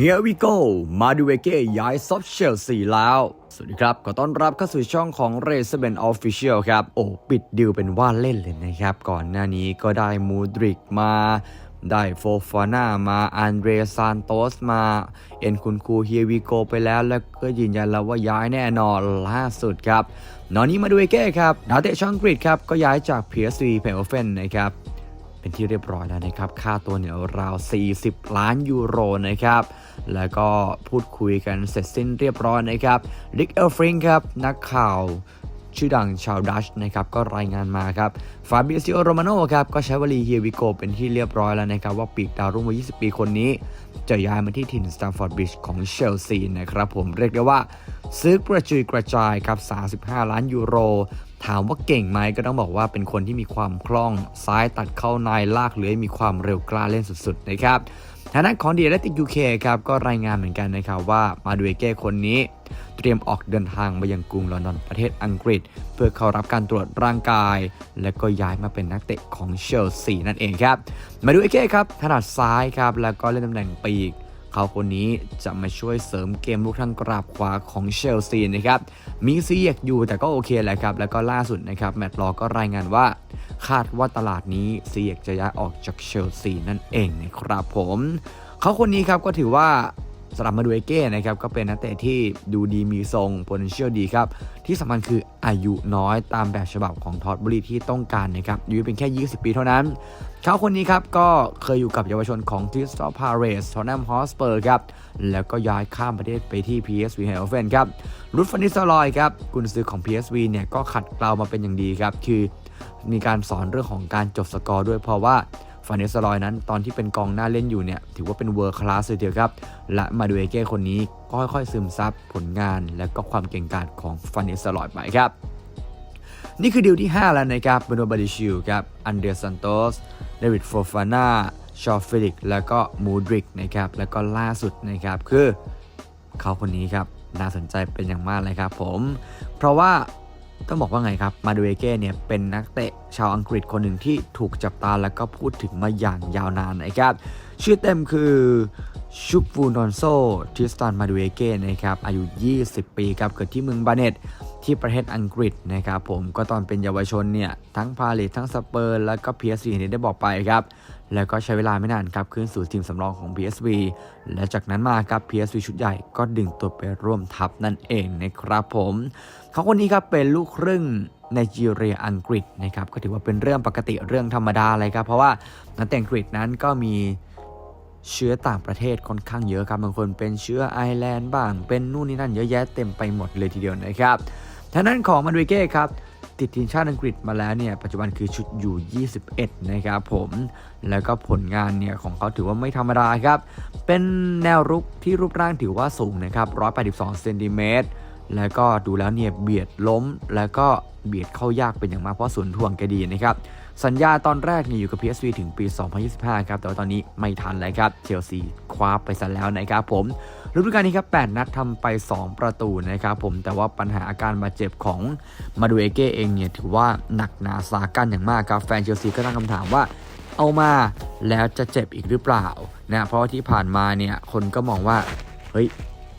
Here we go มาดูเวเก้ย้ายซอฟเชลซีแล้ว สวัสดีครับ ขอต้อนรับเข้าสู่ช่องของ r a c e b e n Official ครับ โอ้ ปิดดิวเป็นว่าเล่นเลยนะครับ ก่อนหน้านี้ก็ได้มูดริกมา ได้โฟฟาน่ามา อันเดรซานโตสมา เอ็นคุณคูเฮียวิโกไปแล้ว แล้วก็ยืนยันแล้วว่าย้ายแน่นอนล่าสุดครับ นอนนี้มาดูเวเก้ครับดาวเตะช่องกรีดครับ ก็ย้ายจาก PSV เพลเฟนนะครับ เป็นที่เรียบร้อยแล้วนะครับ ค่าตัวเนี่ยราว 40 ล้านยูโรนะครับ แล้วก็พูดคุยกันเสร็จสิ้นเรียบร้อยนะครับริกเอลฟริงครับ นักข่าวชื่อดังชาวดัชนะครับก็รายงานมาครับฟาเบียซิโอโรมาโนครับก็ใช้วลีเฮียวิโกเป็นที่เรียบร้อยแล้วนะครับ ว่าปีกดาวรุ่งวัย 20 ปีคนนี้ จะย้ายมาที่ถิ่นสแตมฟอร์ดบริดจ์ของเชลซีนะครับผมเรียกได้ว่า ซื้อกระจุยกระจายครับ 35 ล้านยูโร ถามว่าเก่งไหมก็ต้องบอกว่าเป็นคนที่มีความคล่องซ้ายตัดเข้าในลากเลื้อยมีความเร็วกล้าเล่นสุดๆนะครับทางด้านของเดียร์ติกยูเคครับก็รายงานเหมือนกันนะครับว่ามาดูเอเก้คนนี้ เตรียมออกเดินทางมายังกรุงลอนดอนประเทศอังกฤษ เพื่อเข้ารับการตรวจร่างกาย และก็ย้ายมาเป็นนักเตะของเชลซีนั่นเองครับ มาดูเอเก้ครับถนัดซ้ายครับแล้วก็เล่นตำแหน่งปีก เขาคนนี้จะมาช่วยเสริมเกมลูกทางกราบขวาของเชลซีนะครับ มีซีเยกอยู่แต่ก็โอเคแหละครับ แล้วก็ล่าสุดนะครับ แมตต์ลอก็รายงานว่า คาดว่าตลาดนี้ซีเยกจะย้ายออกจากเชลซีนั่นเองนะครับผม เขาคนนี้ครับก็ถือว่า สำหรับมาดูเอเก้นะครับก็เป็นนักเตะที่ดูดีมีทรง potential ดีครับ ที่สำคัญคืออายุน้อยตามแบบฉบับของทอดบุรีที่ต้องการนะครับอายุเป็นแค่ 20 ปีเท่านั้น เขาคนนี้ครับ ก็เคยอยู่กับเยาวชนของทิสตอพาเรสทอนแนมฮอสเปอร์ครับ แล้วก็ย้ายข้ามประเทศไปที่ PSV ไฮเอลเฟนครับรุดฟันนิสลอยครับกุนซือของ PSV เนี่ยก็ขัดเกลามาเป็นอย่างดีครับคือมีการสอนเรื่องของการจบสกอร์ด้วยเพราะว่า ฟานเนสลอยนั้น ตอนที่เป็นกองหน้าเล่นอยู่เนี่ย ถือว่าเป็นเวอร์คลาสเลยทีเดียวครับ และมาดูเอเก้คนนี้ก็ค่อยๆซึมซับผลงานและก็ความเก่งกาจของฟานเนสลอยไปครับ นี่คือดีลที่ 5 แล้วนะครับเบโนบาดิชิลครับอันเดรซันโตสเดวิดโฟฟาน่าชอฟิลิกแล้วก็มูดริกนะครับแล้วก็ล่าสุดนะครับคือเขาคนนี้ครับน่าสนใจเป็นอย่างมากเลยครับผม เพราะว่า ต้องบอกว่าไงครับ มาดูเอเก้เนี่ยเป็นนักเตะชาวอังกฤษคนหนึ่งที่ถูกจับตาแล้วก็พูดถึงมาอย่างยาวนานนะครับ ชื่อเต็มคือชุกฟูนอนโซทิสตันมาดูเอเก้นะครับอายุ 20 ปีครับเกิดที่เมืองบาเนตที่ประเทศอังกฤษนะครับผมก็ตอนเป็นเยาวชนเนี่ย ทั้งพาเลตทั้งสเปอร์ แล้วก็ PSV เนี่ยได้บอกไปครับ แล้วก็ใช้เวลาไม่นานครับขึ้นสู่ทีมสำรองของ PSV และจากนั้นมาครับ PSV ชุดใหญ่ก็ดึงตัวไปร่วมทัพนั่นเองนะครับผม เขาคนนี้ครับเป็นลูกครึ่งในจีเรียอังกฤษนะครับก็ถือว่าเป็นเรื่องปกติเรื่องธรรมดาเลยครับ เพราะว่านักเตะอังกฤษนั้นก็มีเชื้อต่างประเทศค่อนข้างเยอะครับบางคนเป็นเชื้อไอร์แลนด์บ้าง เป็นนู่นนี่นั่นเยอะแยะเต็มไปหมดเลยทีเดียวนะครับทางด้านของมาดูเก้ครับ ติดทีมชาติอังกฤษมาแล้วเนี่ยปัจจุบันคือชุดอยู่ 21 นะครับผมแล้วก็ผลงานเนี่ยของเขาถือว่าไม่ธรรมดาครับ เป็นแนวรุกที่รูปร่างถือว่าสูงนะครับ 182เซนติเมตรแล้วก็ดูแล้วเนี่ยเบียดล้ม แล้วก็เบียดเข้ายากเป็นอย่างมากเพราะสวนทวงแกดีนะครับ สัญญาตอนแรกเนี่ยอยู่กับ PSV ถึงปี 2025 ครับ แต่ว่าตอนนี้ไม่ทันแล้วครับ เชลซีคว้าไปซะแล้วนะครับผมฤดูกาลนี้ครับ 8 นัดทำไป 2 ประตูนะครับผม แต่ว่าปัญหาอาการบาดเจ็บของมาดูเอเก้เองเนี่ยถือว่าหนักหนาสากันอย่างมากครับ แฟนเชลซีก็ตั้งคำถามว่าเอามาแล้วจะเจ็บอีกหรือเปล่านะเพราะว่าที่ผ่านมาเนี่ยคนก็มองว่าเฮ้ย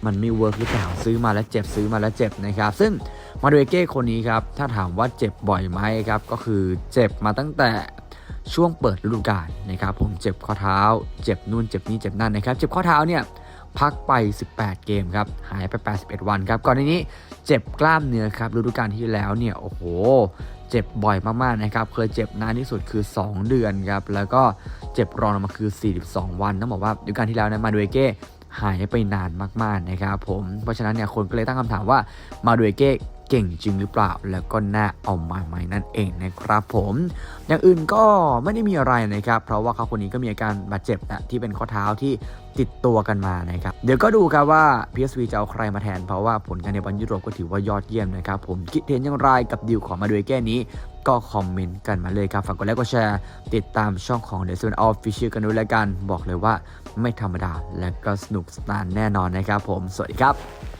มันไม่เวิร์กหรือเปล่าซื้อมาแล้วเจ็บซื้อมาแล้วเจ็บนะครับ ซึ่ง มาดูเอเก้คนนี้ครับ ถ้าถามว่าเจ็บบ่อยไหมครับ ก็คือเจ็บมาตั้งแต่ช่วงเปิดฤดูกาลนะครับ ผมเจ็บข้อเท้า เจ็บนู่นเจ็บนี่เจ็บนั่นนะครับ เจ็บข้อเท้าเนี่ยพักไป 18 เกมครับ หายไป 81 วันครับ ก่อนหน้านี้เจ็บกล้ามเนื้อครับฤดูกาลที่แล้วเนี่ย โอ้โห เจ็บบ่อยมากๆนะครับ เคยเจ็บนานที่สุดคือ 2 เดือนครับ แล้วก็เจ็บรองลงมาคือ 42 วัน ต้องบอกว่าฤดูกาลที่แล้วนะมาดูเอเก้หายไปนานมากๆนะครับผม เพราะฉะนั้นเนี่ยคนก็เลยตั้งคำถามว่ามาดูเอเก้ เก่งจริงหรือเปล่า แล้วก็น่าเอามาไหมนั่นเองนะครับผม อย่างอื่นก็ไม่ได้มีอะไรนะครับ เพราะว่าเขาคนนี้ก็มีอาการบาดเจ็บนะที่เป็นข้อเท้าที่ติดตัวกันมานะครับ เดี๋ยวก็ดูครับว่า PSV จะเอาใครมาแทน เพราะว่าผลงานในบอลยุโรปก็ถือว่ายอดเยี่ยมนะครับ ผมคิดเห็นอย่างไรกับดีลของมาดูแก้นี้ก็คอมเมนต์กันมาเลยครับ ฝากกดไลค์กดแชร์ ติดตามช่องของ The Seven Official กันด้วยแล้วกัน บอกเลยว่าไม่ธรรมดาและก็สนุกสนานแน่นอนนะครับผม สวัสดีครับ